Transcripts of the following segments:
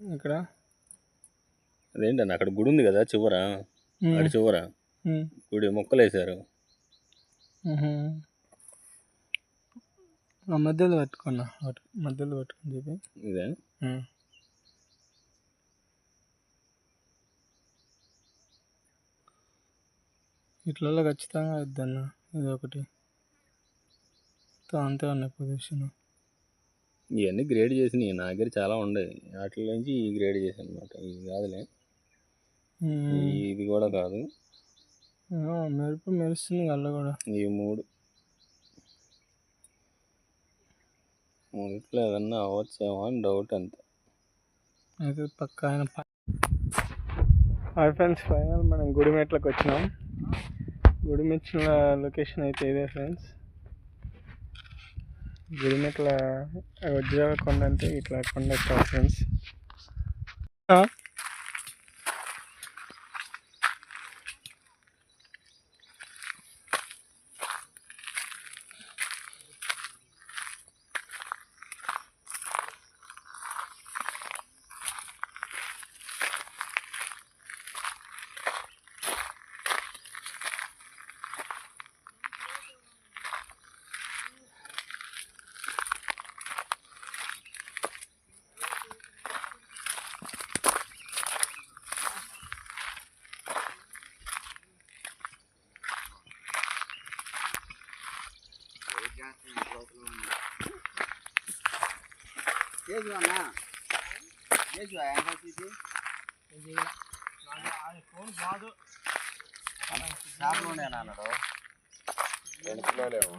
ఇక్కడ? అదేంటన్న అక్కడ గుడి ఉంది కదా చివర? అటు చివర? గుడి మొక్కలు. ఆ మధ్యలో పెట్టుకున్నా మధ్యలో పెట్టుకుని చెప్పి. ఇదే. ఇట్లలో ఖచ్చితంగా వద్దన్న ఇది ఒకటి. అంతే ఉన్నాయి పొజిషన్ ఇవన్నీ గ్రేడ్ చేసినాయి. నా దగ్గర చాలా ఉన్నాయి వాటి నుంచి ఈ గ్రేడ్ చేశాను అనమాట ఇది కాదులే ఇది కూడా కాదు. మెరుపు మెరుస్తుంది కళ్ళ కూడా. ఈ మూడు. మూడిట్లో ఏదన్నా అవ్వచ్చేమో అని డౌట్ అంతే. అయితే పక్క ఆయన హాయ్ ఫ్రెండ్స్ ఫైనల్ మనం గుడిమెట్లకు వచ్చినాం. గుడిమెట్ల లొకేషన్ అయితే ఇదే ఫ్రెండ్స్. గుడిమెట్ల వజ్రాల కొండ అంటే ఇట్లా కొండ ఫ్రెండ్స్ చేసు అన్న చేసు ఎంఆర్సీసీ ఫోన్ కాదు. షాప్లోనే అన్నాడు? రెండు కిలోలేవు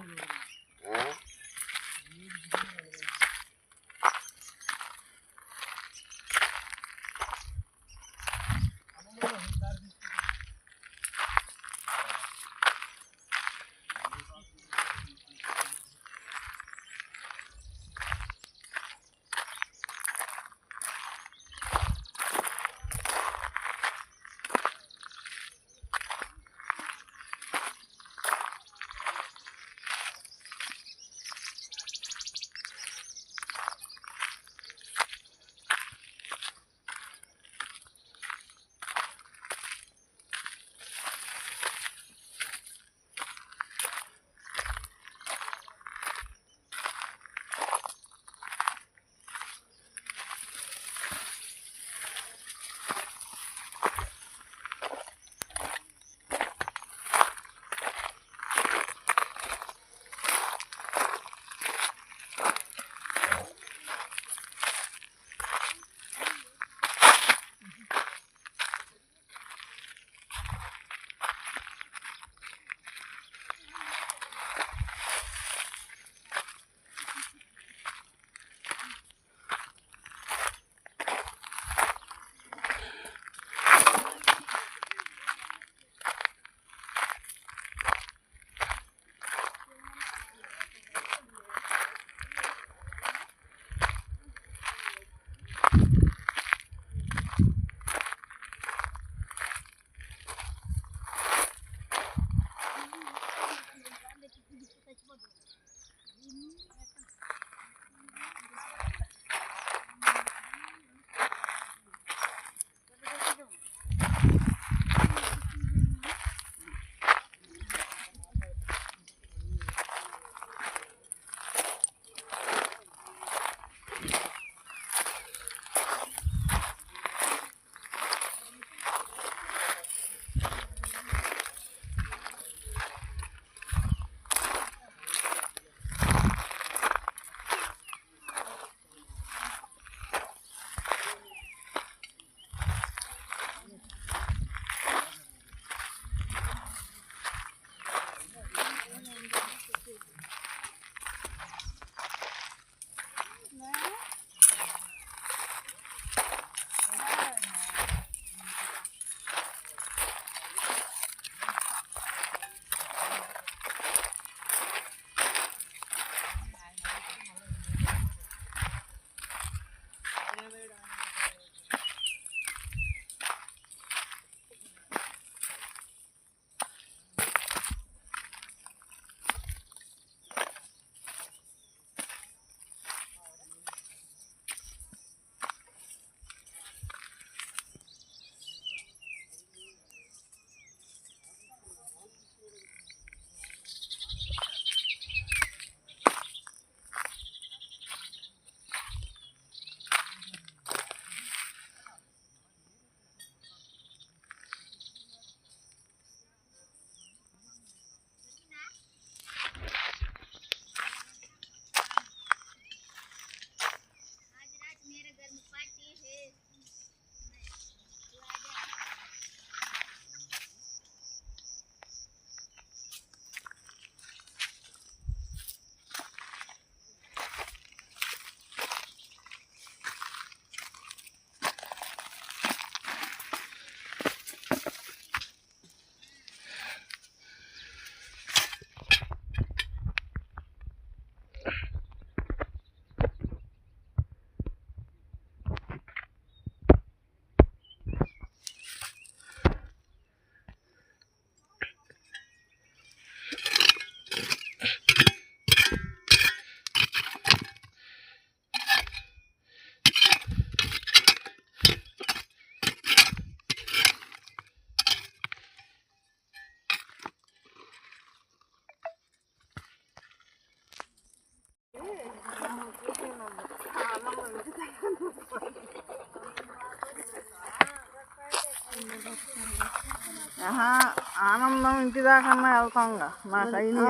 ఆనందం ఇంటి దాకా వెళ్తాంగా. నాకు అయినా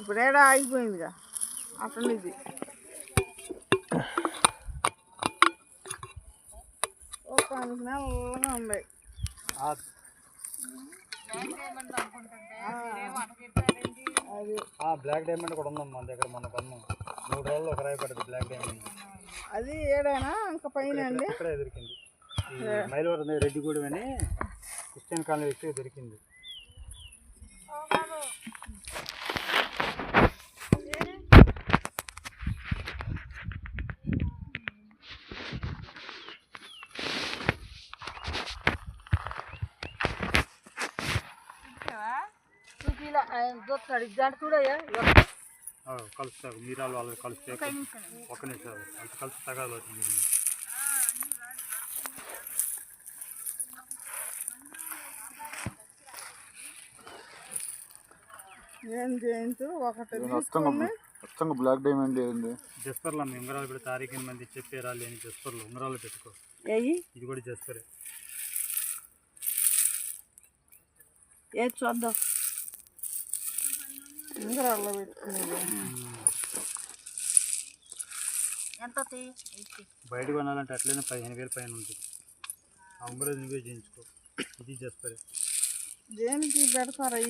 ఇప్పుడేడా ఆగిపోయిందిగా. అట్లా ఇది ఒక నెలగా ఉన్నాయి బ్లాక్ డైమండ్ కూడా ఉందమ్మా మన దగ్గర మన కొన్నాం మూడు రోజులు ఒక రాయి బ్లాక్ డైమండ్. అది ఏడైనా? ఇంకా పైన అండి? ఇక్కడే దొరికింది ఈ మైలవరం రెడ్డిగూడెం అని క్రిస్టియన్ కాలనీ వ్యక్తి దొరికింది. ఆ, కలుస్తారు మీరాలు వాళ్ళు కలిస్తే ఒక నిమిషం కలిసి కలిసి తగాదు ఏం ఒకటి తీసుకొని మొత్తంగా బ్లాక్ డైమండ్ ఏంది జస్పర్లో మీ ఉంగరాలు కూడా తారీఖు మంది చెప్పారా లేని జస్పర్లు ఉంగరాలు పెట్టుకో. అయ్యి ఇది కూడా జస్పరే ఏది చూద్దాం. ఉంగరాల్లో పెట్టుకునేది. బయట కొనాలంటే అట్లనే పదిహేను వేలు పైన ఉంటుంది. ఆ ఉంగరాలు నువ్వే చేయించుకో. ఇది జస్పరే దేనికి పెడతారు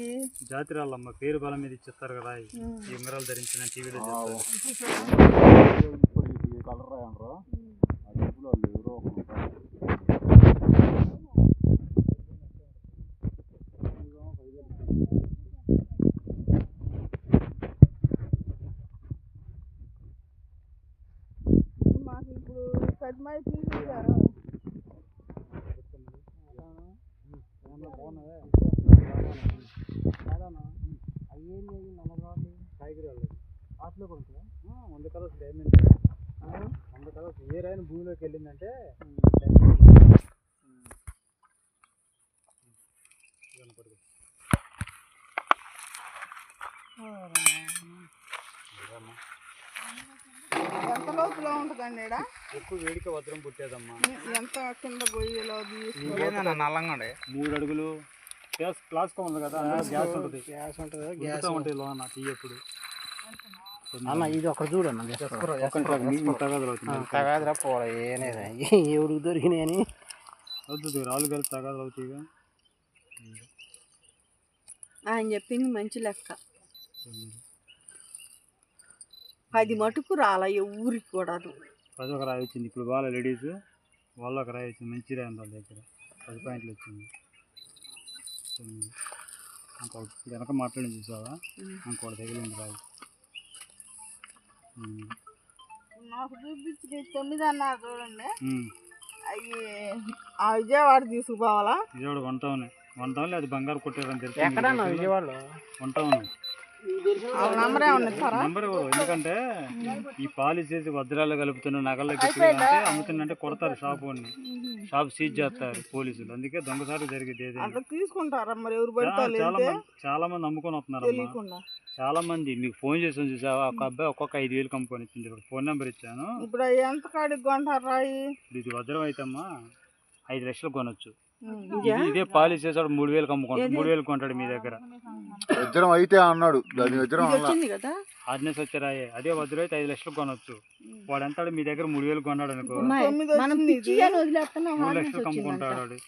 జాతిరాళ్ళమ్మ పేరు బలం మీద ఇచ్చేస్తారు కదా ఈ ఉంగరాలు ధరించిన టీవీలో. మాకు ఇప్పుడు తీసుకుంటారు వంద కలర్స్ డైమండ్ వంద కలర్స్ ఏ రైన్ భూమిలోకి వెళ్ళిందంటే. ఎంత లోతులో ఉంటుందండి ఈడ? ఎక్కువ వేడిక వజ్రం పుట్టేదమ్మా. ఎంత కింద గొయ్యలో నల్లంగా ఉండే. మూడు అడుగులు. గ్యాస్ క్లాస్ ఉంది కదా గ్యాస్ ఉంటుంది. గ్యాస్ ఉంటుంది. ఉడుకుతా ఉంటాయి లోన తీయప్పుడు అన్న ఇది ఒక చూడన్న తగాదురా పోలే ఏనేదా? ఎవరికి దొరికినాయని అవుతుంది రాళ్ళు కలిపి తగదులు అవుతాయిగా ఆయన చెప్పింది మంచి లెక్క. పది మటుకు రాల ఊరికి కూడాను పది ఒక రాయి వచ్చింది. ఇప్పుడు వాళ్ళ లేడీస్ వాళ్ళ ఒక రాయి వచ్చింది. మంచి రాయి వాళ్ళ దగ్గర పది పాయింట్లు వచ్చింది. ఇంకొకటి వెనక మాట్లాడి చూసావా? ఇంకోటి తగిలింది రాయి. నాకు చూపించి తొమ్మిది అన్నారు చూడండి. అవి ఆ Vijayawada తీసుకుపోవాలా? Vijayawada one town one town అది బంగారు కొట్టారని తెలుసు ఎక్కడన్నా విజయవాడలో? వన్ టౌన్ నంబరే ఎవరు? ఎందుకంటే ఈ పాలిసీస్ వజ్రాలు కలుపుతున్న నగలకి అంటే అమ్ముతుందంటే కొడతారు షాప్ షాప్ సీజ్ చేస్తారు పోలీసులు. అందుకే దొంగసారి జరిగేది చాలా మంది చాలా మంది అమ్ముకొని వస్తున్నారు తెలియకుండా చాలా మంది మీకు ఫోన్ చేసాను చూసావా? ఒక అబ్బాయి ఒక్కొక్క ఐదు వేలు కంపెనీ ఇచ్చింది. ఇప్పుడు ఫోన్ నెంబర్ ఇచ్చాను. ఇప్పుడు ఎంత కాడికి కొంటారు రాయి? ఇది వజ్రం అయితే అమ్మా ఐదు లక్షలు కొనొచ్చు. ఇది ఇదే? పాలిసీ చేసాడు మూడు వేలు అమ్ముకుంటాడు మూడు వేలు కొంటాడు మీ దగ్గర. వజ్రం అయితే అన్నాడు. దాని వజ్రం వచ్చింది ఆర్డినెన్స్ వచ్చారాయే అదే వజ్రం అయితే ఐదు లక్షలు కొనొచ్చు. వాడు ఎంత మీ దగ్గర మూడు వేలు కొన్నాడు అనుకో. వచ్చింది మూడు లక్షలు వాడు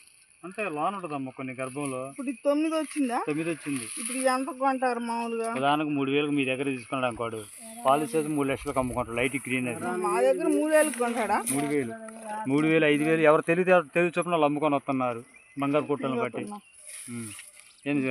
అంతే లోన్ ఉంటుందమ్మా కొన్ని గర్భంలో. ఇప్పుడు ఇది తొమ్మిది వచ్చిందా? తొమ్మిది వచ్చింది. ఇప్పుడు ఇది ఎంత కొంటారు మామూలుగా? ఉదాహరణకు మూడు వేలకు మీ దగ్గర తీసుకున్నాడు అనుకోడు. పాలసీ అయితే మూడు లక్షలకు అమ్ముకుంటాడు లైట్ గ్రీన్ అది మా దగ్గర మూడు వేలకు కొంటాడా? మూడు వేలు. మూడు వేలు ఐదు వేలు ఎవరు తెలివి తెలివి చొప్పున వాళ్ళు అమ్ముకొని వస్తున్నారు. బంగారు పుట్టలను బట్టి. ఏంది